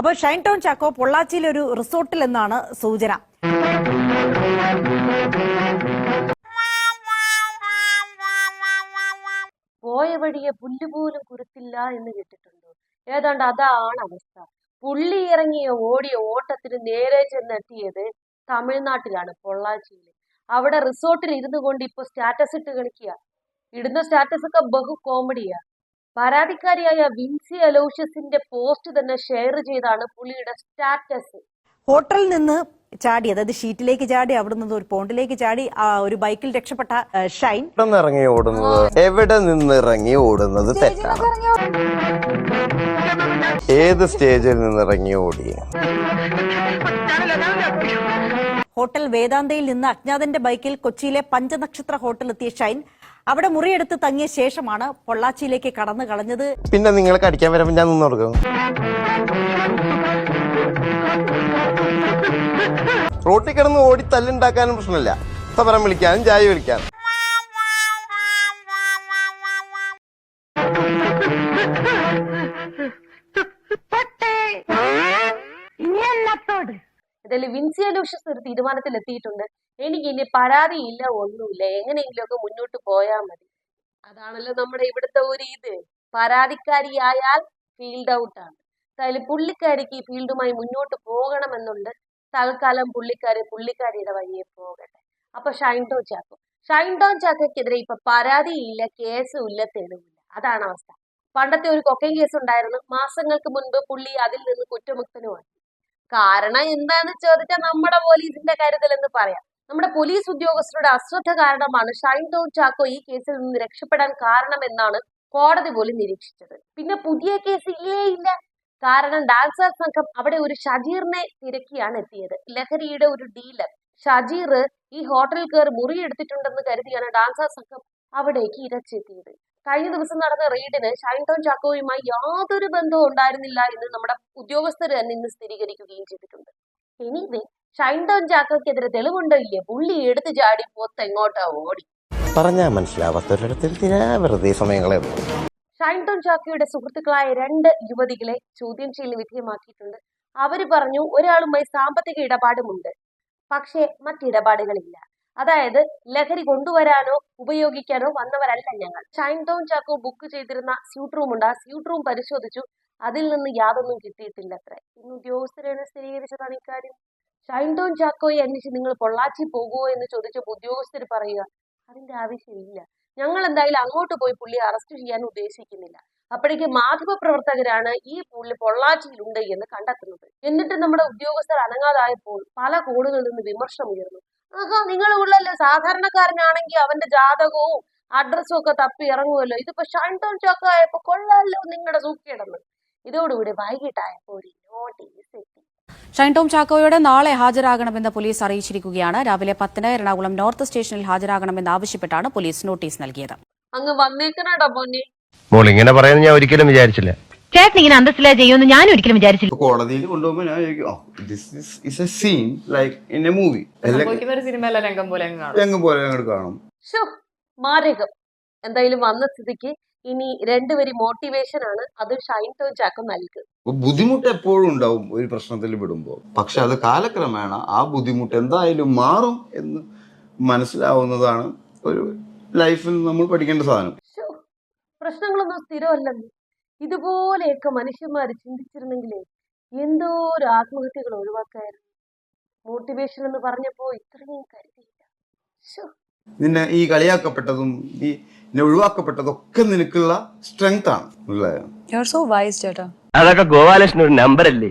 അപ്പോൾ ഷൈൻ ടൗൺ ചാക്കോ പൊള്ളാച്ചിയിലെ ഒരു റിസോർട്ടിൽ എന്നാണ് സൂചന. പോയ വഴിയെ പുല്ല് പോലും കുരുത്തില്ല എന്ന് കേട്ടിട്ടുണ്ടോ? ഏതാണ്ട് അതാണ് അവസ്ഥ. പുള്ളി ഇറങ്ങിയ ഓടിയ ഓട്ടത്തിന് നേരെ ചെന്നെത്തിയത് തമിഴ്നാട്ടിലാണ് പൊള്ളാച്ചിയിൽ അവിടെ റിസോർട്ടിൽ ഇരുന്നു കൊണ്ട് ഇപ്പൊ സ്റ്റാറ്റസ് ഇട്ട് കളിക്കുക ഇടുന്ന സ്റ്റാറ്റസ് ഒക്കെ ബഹു കോമഡിയാ. പരാതിക്കാരിയായ വിൻസി അലോഷ്യസിന്റെ പോസ്റ്റ് തന്നെ ഷെയർ ചെയ്താണ് പുലിയുടെ സ്റ്റാറ്റസ്. ഹോട്ടലിൽ നിന്ന് ചാടി അതായത് ഷീറ്റിലേക്ക് ചാടി അവിടെ നിന്ന് ഒരു പോണ്ടിലേക്ക് ചാടി ആ, ഒരു ബൈക്കിൽ രക്ഷപ്പെട്ട ആ, ഷൈൻ. ഇറങ്ങി ഓടുന്നത്? എവിടെ നിന്നിറങ്ങി ഓടുന്നത്? തെറ്റാണ് ഏത് സ്റ്റേജിൽ നിന്നിറങ്ങി ഓടി ഹോട്ടൽ വേദാന്തയിൽ നിന്ന് അജ്ഞാതന്റെ ബൈക്കിൽ കൊച്ചിയിലെ പഞ്ചനക്ഷത്ര ഹോട്ടലിലെത്തിയ എത്തിയ ഷൈൻ അവിടെ മുറിയെടുത്ത് തങ്ങിയ ശേഷമാണ് പൊള്ളാച്ചിയിലേക്ക് കടന്നു കളഞ്ഞത്. പിന്നെ നിങ്ങൾ കടിക്കാൻ വരുമ്പോൾ ഞാൻ നിന്ന് കൊടുക്കും. റോട്ടിൽ കിടന്ന് ഓടി തല്ലുണ്ടാക്കാനും പ്രശ്നമില്ല. സമരം വിളിക്കാനും ചായ വിളിക്കാനും. എന്തായാലും വിൻസിയ ലൂഷ്യസ് ഒരു തീരുമാനത്തിൽ എത്തിയിട്ടുണ്ട് എനിക്ക് ഇനി പരാതിയില്ല ഒന്നുമില്ല. എങ്ങനെയെങ്കിലുമൊക്കെ മുന്നോട്ട് പോയാൽ മതി. അതാണല്ലോ നമ്മുടെ ഇവിടുത്തെ ഒരു ഇത്. പരാതിക്കാരിയായാൽ ഫീൽഡ് ഔട്ടാണ്. എന്തായാലും പുള്ളിക്കാരിക്ക് ഈ ഫീൽഡുമായി മുന്നോട്ട് പോകണമെന്നുണ്ട്. തൽക്കാലം പുള്ളിക്കാരി പുള്ളിക്കാരിയുടെ വഴിയെ പോകട്ടെ. അപ്പൊ ഷൈൻ ടോൺ ചാക്കോ. ഷൈൻ ടോൺ ചാക്കോക്കെതിരെ ഇപ്പൊ പരാതിയില്ല കേസും ഇല്ല തെളിവില്ല. അതാണ് അവസ്ഥ. പണ്ടത്തെ ഒരു കൊക്കൈൻ കേസ് ഉണ്ടായിരുന്നു മാസങ്ങൾക്ക് മുൻപ് പുള്ളി അതിൽ നിന്ന് കുറ്റമുക്തനുമായി. കാരണം എന്താണെന്ന് ചോദിച്ചാൽ നമ്മുടെ പോലീസിന്റെ കരുതൽ എന്ന് പറയാം. നമ്മുടെ പോലീസ് ഉദ്യോഗസ്ഥരുടെ അശ്രദ്ധ കാരണമാണ് ഷൈൻ ടോൺ ചാക്കോ ഈ കേസിൽ നിന്ന് രക്ഷപ്പെടാൻ കാരണമെന്നാണ് കോടതി പോലും നിരീക്ഷിച്ചത്. പിന്നെ പുതിയ കേസ് ഇല്ലേ ഇല്ല? കാരണം ഡാൻസർ സംഘം അവിടെ ഒരു ഷജീറിനെ തിരക്കിയാണ് എത്തിയത്. ലഹരിയുടെ ഒരു ഡീലർ ഷജീർ ഈ ഹോട്ടലിൽ കയറി മുറി എടുത്തിട്ടുണ്ടെന്ന് കരുതിയാണ് ഡാൻസർ സംഘം അവിടേക്ക് ഇരച്ചെത്തിയത്. കഴിഞ്ഞ ദിവസം നടന്ന റെയ്ഡിന് ഷൈൻ ടോൺ ചാക്കോയുമായി യാതൊരു ബന്ധവും ഉണ്ടായിരുന്നില്ല എന്ന് നമ്മുടെ ഉദ്യോഗസ്ഥർ തന്നെ ഇന്ന് സ്ഥിരീകരിക്കുകയും ചെയ്തിട്ടുണ്ട്. എനിവേ ഷൈൻ ടോൺ ചാക്കോക്കെതിരെ തെളിവുണ്ടോ ഇല്ലേ? പുള്ളി എടുത്ത് ചാടി പോത്ത് എങ്ങോട്ടാ ഓടി? പറഞ്ഞാ മനസ്സിലാവാത്തൊരിടത്തിൽ തിരാ വെറുതെ സമയങ്ങളെ ഷൈൻ ടോൺ ചാക്കോയുടെ സുഹൃത്തുക്കളായ രണ്ട് യുവതികളെ ചോദ്യം ചെയ്യലിന് വിധേയമാക്കിയിട്ടുണ്ട്. അവർ പറഞ്ഞു ഒരാളുമായി സാമ്പത്തിക ഇടപാടുമുണ്ട്. പക്ഷേ മറ്റിടപാടുകളില്ല. അതായത് ലഹരി കൊണ്ടുവരാനോ ഉപയോഗിക്കാനോ വന്നവരല്ല ഞങ്ങൾ. ഷൈൻ ടൗൺ ചാക്കോ ബുക്ക് ചെയ്തിരുന്ന സ്യൂട്ട് റൂം ഉണ്ട്. ആ സ്യൂട്ട് റൂം പരിശോധിച്ചു. അതിൽ നിന്ന് യാതൊന്നും കിട്ടിയിട്ടില്ല അത്ര ഇന്ന് ഉദ്യോഗസ്ഥരാണ് സ്ഥിരീകരിച്ചതാണ് ഇക്കാര്യം. ഷൈൻ ടോൺ ചാക്കോയെ അന്വേഷിച്ച് നിങ്ങൾ പൊള്ളാച്ചി പോകുമോ എന്ന് ചോദിച്ചപ്പോൾ ഉദ്യോഗസ്ഥർ പറയുക അതിന്റെ ആവശ്യമില്ല. ഞങ്ങൾ എന്തായാലും അങ്ങോട്ട് പോയി പുള്ളിയെ അറസ്റ്റ് ചെയ്യാൻ ഉദ്ദേശിക്കുന്നില്ല. അപ്പോഴേക്ക് മാധ്യമ പ്രവർത്തകരാണ് ഈ പുള്ളി പൊള്ളാച്ചിയിലുണ്ട് എന്ന് കണ്ടെത്തുന്നത്. എന്നിട്ട് നമ്മുടെ ഉദ്യോഗസ്ഥർ അനങ്ങാതായപ്പോൾ പല കോണുകളിൽ നിന്ന് വിമർശനം ഉയർന്നു. ആഹാ നിങ്ങൾ ഉള്ളല്ലോ? സാധാരണക്കാരനാണെങ്കിൽ അവന്റെ ജാതകവും അഡ്രസ്സും ഒക്കെ തപ്പി ഇറങ്ങുമല്ലോ ഇതിപ്പോ ഷൈൻ ടൗൺ ചാക്കോ ആയപ്പോ കൊള്ളാമല്ലോ നിങ്ങളുടെ സൂക്കിടന്ന്. ഇതോടുകൂടി വൈകിട്ടായപ്പോ ഒരു നോട്ടീസ് ഷൈൻ ടോം ചാക്കോയോട് നാളെ ഹാജരാകണമെന്ന് പോലീസ് അറിയിച്ചിരിക്കുകയാണ്. രാവിലെ പത്തിന് എറണാകുളം നോർത്ത് സ്റ്റേഷനിൽ ഹാജരാകണമെന്ന് ആവശ്യപ്പെട്ടാണ് പോലീസ് നോട്ടീസ് നൽകിയത്. അങ്ങ് വന്നേക്കണടാ പൊന്നെ. മോൾ ഇങ്ങനെ പറയുന്നത് ഞാൻ ഒരിക്കലും വിചാരിച്ചില്ല. ചേട്ടൻ ഇങ്ങനെ അന്തസ്സിലാ ചെയ്യുമെന്ന് ഞാൻ ഒരിക്കലും വിചാരിച്ചില്ല. കോടതിയിൽ കൊണ്ടുപോകുമ്പോൾ ഞാൻ ചോദിക്കും this is a scene like in a movie സിനിമയിലെ രംഗം പോലെ അങ്ങ് കാണും. രംഗം പോലെ അങ്ങോട്ട് കാണും. മാരകം. എന്തായാലും വന്ന സ്ഥിതിക്ക് ഇനി രണ്ടുപേരി മോട്ടിവേഷൻ ആണ്. അത് ഷൈൻ ടോൺ ചാക്കോ നൽകുക ബുദ്ധിമുട്ട് എപ്പോഴും ഉണ്ടാവും ഒരു പ്രശ്നത്തിൽ വിടുമ്പോൾ പക്ഷെ അത് കാലക്രമേണ ആ ബുദ്ധിമുട്ട് എന്തായാലും മാറും എന്ന് മനസ്സിലാവുന്നതാണ് ഒരു ലൈഫിൽ നമ്മൾ പഠിക്കേണ്ട സാധനം. പ്രശ്നങ്ങളൊന്നും സ്ഥിരമല്ലെന്ന്. ഇതുപോലെയൊക്കെ മനുഷ്യന്മാർ ചിന്തിച്ചിരുന്നെങ്കിലേ എന്തോ ഒരു ആത്മഹത്യകൾ ഒഴിവാക്കായിരുന്നു. മോട്ടിവേഷൻ എന്ന് പറഞ്ഞപ്പോ ഇത്രയും കരുതിയില്ല. നിന്നെ ഈ കളിയാക്കപ്പെട്ടതും ഈ നിന്നെ ഒഴിവാക്കപ്പെട്ടതൊക്കെ നിനക്കുള്ള സ്ട്രെങ്ത് ആണ്. ഉള്ളത് യു ആർ സോ വൈസ് ചേട്ടാ. അതൊക്കെ ഗോപാലകൃഷ്ണൻ ഒരു നമ്പർ അല്ലേ?